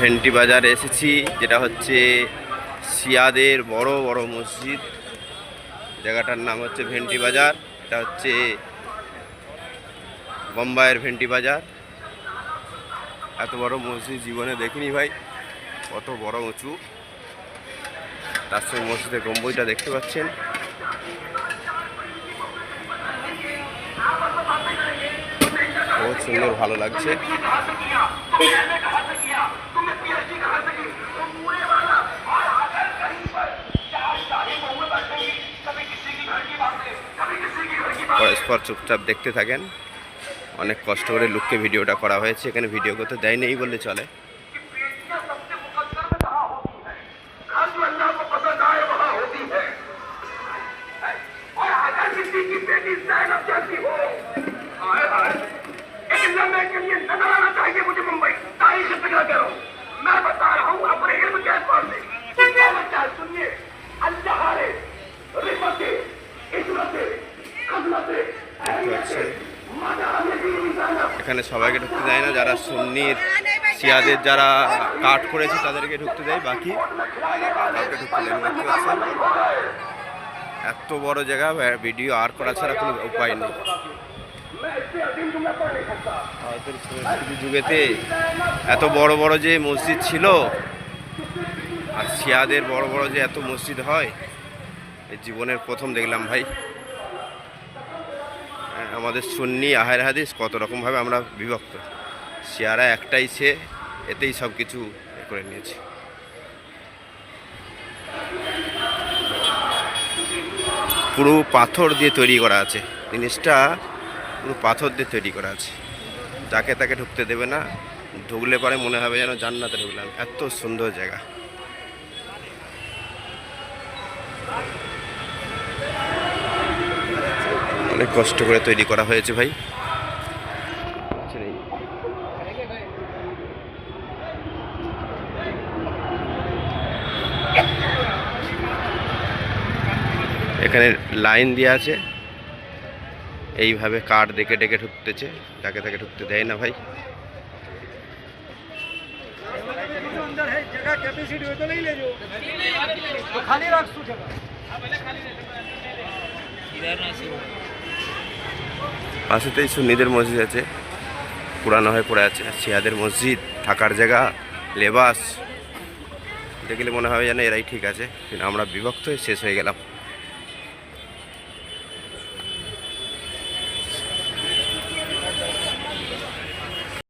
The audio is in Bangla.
ভেন্টি বাজারে এসেছি, যেটা হচ্ছে সিয়াদের বড় বড় মসজিদ। জায়গাটার নাম হচ্ছে ভেন্টি বাজার এটা হচ্ছে বোম্বাইয়ের ভেন্টি বাজার এত বড় মসজিদ জীবনে দেখিনি ভাই, কত বড় উঁচু। তার সঙ্গে মসজিদের গম্বুজটা দেখতে পাচ্ছেন। সুন্দর, ভালো লাগছে। পরস্পর চুপচাপ দেখতে থাকেন। অনেক কষ্ট করে লুককে ভিডিওটা করা হয়েছে। এখানে ভিডিও করতে দেয়নি বললে চলে। तारीख से पिघला कह रहा हूँ मैं बता रहा हूँ अपने इल्म के एतबार से क्या बच्चा है सुनिए अल्लाहारे रिफते इस्मते खजलते দেখতে পাচ্ছেন मजा नबी जैनब এখানে সবাইকে ঢুকতে দেয় না যারা সুন্নির সিয়াদের যারা কাট করেছে তাদেরকে ঢুকতে দেয় বাকি কাউকে ঢুকতে দেয় না দেখতে পাচ্ছেন এত বড় জায়গা ভিডিও আর করা ছাড়া কোনো উপায় নেই সংস্কৃতি যুগেতে এত বড় বড় যে মসজিদ ছিল আর শিয়াদের বড় বড় যে এত মসজিদ হয় এই জীবনের প্রথম দেখলাম ভাই। হ্যাঁ, আমাদের সুন্নি আহের হাদিস কত রকমভাবে আমরা বিভক্ত। শিয়ারা একটাই সে এতেই সব কিছু করে নিয়েছে। পুরো পাথর দিয়ে তৈরি করা আছে। জিনিসটা পুরো পাথর দিয়ে তৈরি করা আছে। যাকে তাকে ঢুকতে দেবে না। ঢুকলে পরে মনে হবে যেন জান্নাতে ঢুকলাম। এত সুন্দর জায়গা। অনেক কষ্ট করে তৈরি করা হয়েছে ভাই। এখানে লাইন দেওয়া আছে। এইভাবে কার ডেকে ডেকে ঢুকতেছে তাকে তাকে ঢুকতে দেয় না ভাই। পাশেতেই সুন্নিদের মসজিদ আছে, পুরানো হয়ে পড়ে আছে, শিয়াদের মসজিদ, থাকার জায়গা, লেবাস। দেখলে মনে হবে যেন এরাই ঠিক আছে, কিন্তু আমরা বিভক্ত হয়ে শেষ হয়ে গেলাম।